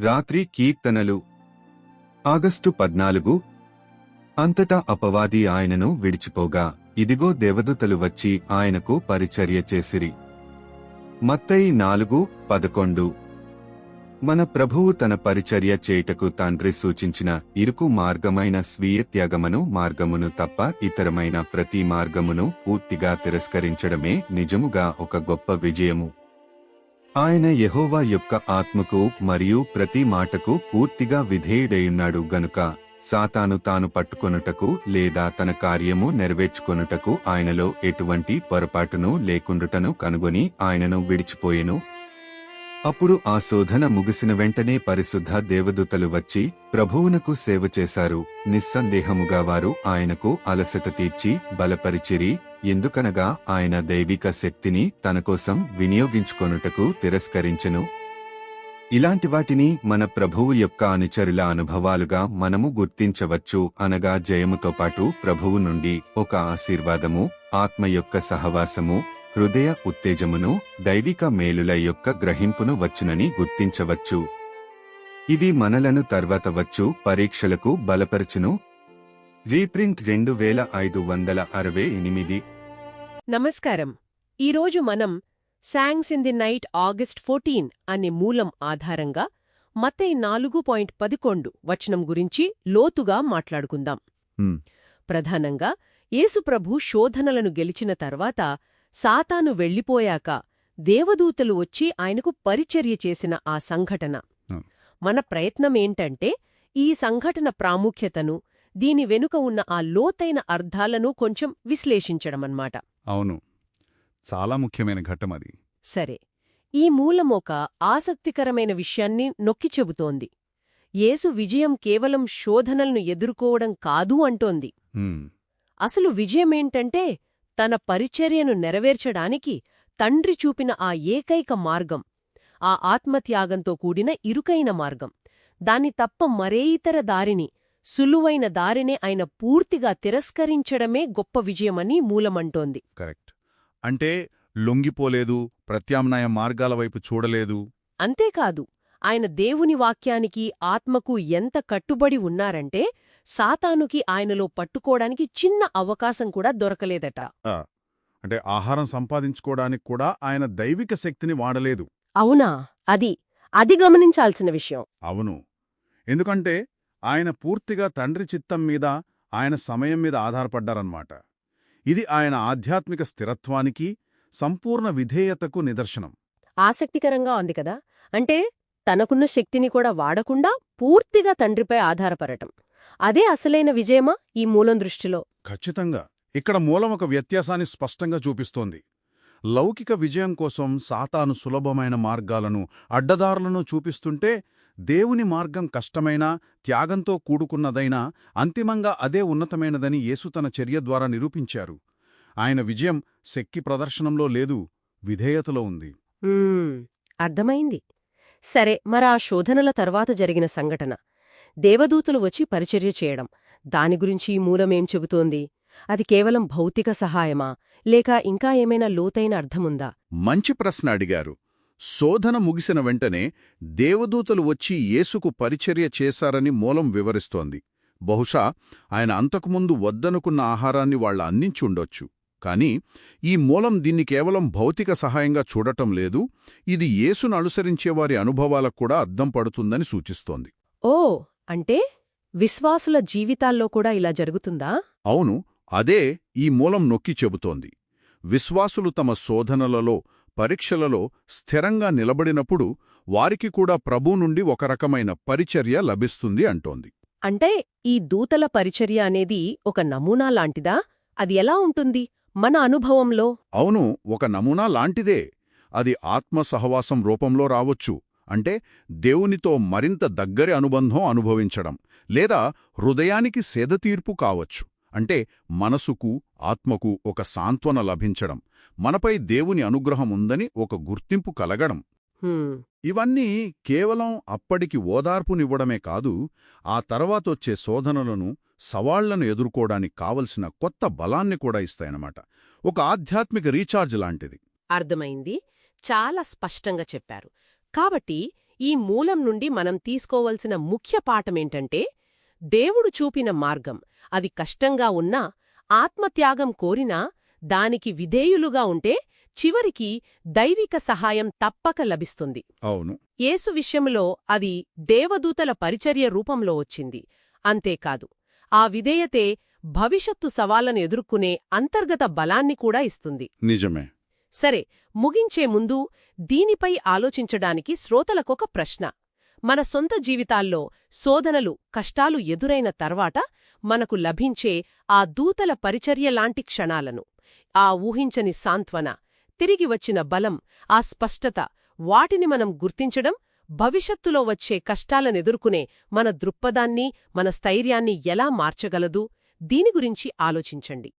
రాత్రి కీర్తనలు. ఆగస్టు పద్నాలుగు. అంతటా అపవాది ఆయనను విడిచిపోగా ఇదిగో దేవదూతలు వచ్చి ఆయనకు పరిచర్య చేసిరి. మత్తయి నాలుగు పదకొండు. మన ప్రభువు తన పరిచర్య చేయుటకు తండ్రి సూచించిన ఇరుకు మార్గమైన స్వీయ త్యాగమును మార్గమును తప్ప ఇతరమైన ప్రతి మార్గమును పూర్తిగా తిరస్కరించడమే నిజముగా ఒక గొప్ప విజయము. ఆయన యహోవా యొక్క ఆత్మకు మరియు ప్రతి మాటకు పూర్తిగా విధేయుడైయున్నాడు గనుక సాతాను తాను పట్టుకొనుటకు లేదా తన కార్యము నెరవేర్చుకొనుటకు ఆయనలో ఎటువంటి పొరపాటును లేకుండుటను కనుగొని ఆయనను విడిచిపోయెను. అప్పుడు ఆ శోధన ముగిసిన వెంటనే పరిశుద్ధ దేవదూతలు వచ్చి ప్రభువునకు సేవ చేశారు. నిస్సందేహముగా వారు ఆయనకు అలసట తీర్చి బలపరిచిరి ఎందుకనగా ఆయన దైవిక శక్తిని తనకోసం వినియోగించుకొనుటకు తిరస్కరించెను. ఇలాంటి వాటిని మన ప్రభువు యొక్క అనుచరుల అనుభవాలుగా మనము గుర్తించవచ్చు. అనగా జయముతో పాటు ప్రభువు నుండి ఒక ఆశీర్వాదము ఆత్మ యొక్క సహవాసము హృదయ ఉత్తేజమును దైవిక మేలుల యొక్క గ్రహింపును వచ్చునని గుర్తించవచ్చు. ఇవి మనలను తర్వాత వచ్చు పరీక్షలకు బలపరచును. రీప్రింట్ రెండు వేల ఐదు వందల అరవై ఎనిమిది. నమస్కారం. ఈరోజు మనం songs in the night August fourteen అనే మూలం ఆధారంగా మత్తయి నాలుగు పాయింట్ పదకొండు వచనం గురించి లోతుగా మాట్లాడుకుందాం. ప్రధానంగా యేసుప్రభు శోధనలను గెలిచిన తర్వాత సాతాను వెళ్ళిపోయాక దేవదూతలు వచ్చి ఆయనకు పరిచర్య చేసిన ఆ సంఘటన. మన ప్రయత్నమేంటంటే ఈ సంఘటన ప్రాముఖ్యతను దీని వెనుక ఉన్న ఆ లోతైన అర్థాలను కొంచెం విశ్లేషించడమన్నమాట. అవును. చాలా ముఖ్యమైన ఘట్టం అది. సరే. ఈ మూలం ఒక ఆసక్తికరమైన విషయాన్ని నొక్కి చెబుతోంది. యేసు విజయం కేవలం శోధనలను ఎదుర్కోవడం కాదు అంటోంది. అసలు విజయమేంటంటే తన పరిచర్యను నెరవేర్చడానికి తండ్రి చూపిన ఆ ఏకైక మార్గం ఆ ఆత్మత్యాగంతో కూడిన ఇరుకైన మార్గం. దాన్ని తప్ప మరే ఇతర దారిని సులువైన దారినే ఆయన పూర్తిగా తిరస్కరించడమే గొప్ప విజయమని మూలమంటోంది. కరెక్ట్. అంటే లొంగిపోలేదు ప్రత్యామ్నాయ మార్గాల వైపు చూడలేదు. అంతేకాదు ఆయన దేవుని వాక్యానికి ఆత్మకు ఎంత కట్టుబడి ఉన్నారంటే సాతానుకి ఆయనలో పట్టుకోడానికి చిన్న అవకాశం కూడా దొరకలేదట. అంటే ఆహారం సంపాదించుకోవడానికి కూడా ఆయన దైవిక శక్తిని వాడలేదు. అవునా? అది అది గమనించాల్సిన విషయం. అవును. ఎందుకంటే ఆయన పూర్తిగా తండ్రి చిత్తం మీద ఆయన సమయం మీద ఆధారపడ్డారన్నమాట. ఇది ఆయన ఆధ్యాత్మిక స్థిరత్వానికి సంపూర్ణ విధేయతకు నిదర్శనం. ఆసక్తికరంగా ఉంది కదా? అంటే తనకున్న శక్తిని కూడా వాడకుండా పూర్తిగా తండ్రిపై ఆధారపడటం. అదే అసలైన విజయమా ఈ మూలం దృష్టిలో? ఖచ్చితంగా. ఇక్కడ మూలం ఒక వ్యత్యాసాన్ని స్పష్టంగా చూపిస్తోంది. లౌకిక విజయం కోసం సాతాను సులభమైన మార్గాలను అడ్డదారులను చూపిస్తుంటే దేవుని మార్గం కష్టమైన త్యాగంతో కూడుకున్నదైనా అంతిమంగా అదే ఉన్నతమైనదని యేసు తన చర్య ద్వారా నిరూపించారు. ఆయన విజయం శక్తి ప్రదర్శనంలో లేదు విధేయతలో ఉంది. అర్థమైంది. సరే మరా శోధనల తర్వాత జరిగిన సంఘటన. దేవదూతలు వచ్చి పరిచర్య చేయడం. దాని గురించి ఈ మూలమేం చెబుతోంది? అది కేవలం భౌతిక సహాయమా? లేక ఇంకా ఏమైనా లోతైన అర్థముందా? మంచి ప్రశ్న అడిగారు. శోధన ముగిసిన వెంటనే దేవదూతలు వచ్చి యేసుకు పరిచర్య చేశారని మూలం వివరిస్తోంది. బహుశా ఆయన అంతకుముందు వద్దనుకున్న ఆహారాన్ని వాళ్ళ అందించుండొచ్చు. కాని ఈ మూలం దీన్ని కేవలం భౌతిక సహాయంగా చూడటం లేదు ఇది యేసును అనుసరించేవారి అనుభవాలకు కూడా అద్దం పడుతుందని సూచిస్తోంది. ఓ అంటే విశ్వాసుల జీవితాల్లో కూడా ఇలా జరుగుతుందా? అవును అదే ఈ మూలం నొక్కి చెబుతోంది. విశ్వాసులు తమ శోధనలలో పరీక్షలలో స్థిరంగా నిలబడినప్పుడు వారికి కూడా ప్రభు నుండి ఒక రకమైన పరిచర్య లభిస్తుంది అంటోంది. అంటే ఈ దూతల పరిచర్య అనేది ఒక నమూనా లాంటిదా? అది ఎలా ఉంటుంది? మన అనుభవంలో. అవును ఒక నమూనా లాంటిదే. అది ఆత్మ సహవాసం రూపంలో రావొచ్చు. అంటే దేవునితో మరింత దగ్గరి అనుబంధం అనుభవించడం. లేదా హృదయానికి సేదతీర్పు కావచ్చు. అంటే మనసుకు ఆత్మకు ఒక సాంత్వన లభించడం. మనపై దేవుని అనుగ్రహం ఉందని ఒక గుర్తింపు కలగడం. ఇవన్నీ కేవలం అప్పటికి ఓదార్పునివ్వడమే కాదు ఆ తర్వాతొచ్చే శోధనలను సవాళ్ళను ఎదుర్కోవడానికి కావలసిన కొత్త బలాన్ని కూడా ఇస్తాయన్నమాట. ఒక ఆధ్యాత్మిక రీఛార్జ్ లాంటిది. అర్థమైంది. చాలా స్పష్టంగా చెప్పారు. కాబట్టి ఈ మూలం నుండి మనం తీసుకోవలసిన ముఖ్య పాఠమేంటంటే దేవుడు చూపిన మార్గం. అది కష్టంగా ఉన్నా ఆత్మత్యాగం కోరినా దానికి విధేయులుగా ఉంటే చివరికి దైవిక సహాయం తప్పక లభిస్తుంది. అవును. యేసు విషయంలో అది దేవదూతల పరిచర్య రూపంలో వచ్చింది. అంతేకాదు ఆ విధేయతే భవిష్యత్తు సవాళ్ళను ఎదుర్కొనే అంతర్గత బలాన్ని కూడా ఇస్తుంది. నిజమే. సరే ముగించే ముందు దీనిపై ఆలోచించడానికి శ్రోతలకొక ప్రశ్న. మన సొంత జీవితాల్లో శోధనలు కష్టాలు ఎదురైన తర్వాత మనకు లభించే ఆ దూతల పరిచర్యలాంటి క్షణాలను ఆ ఊహించని సాంత్వన తిరిగి వచ్చిన బలం ఆ స్పష్టత వాటిని మనం గుర్తించడం భవిష్యత్తులో వచ్చే కష్టాలనెదుర్కొనే మన దృక్పథాన్ని మన స్థైర్యాన్ని ఎలా మార్చగలదు? దీని గురించి ఆలోచించండి.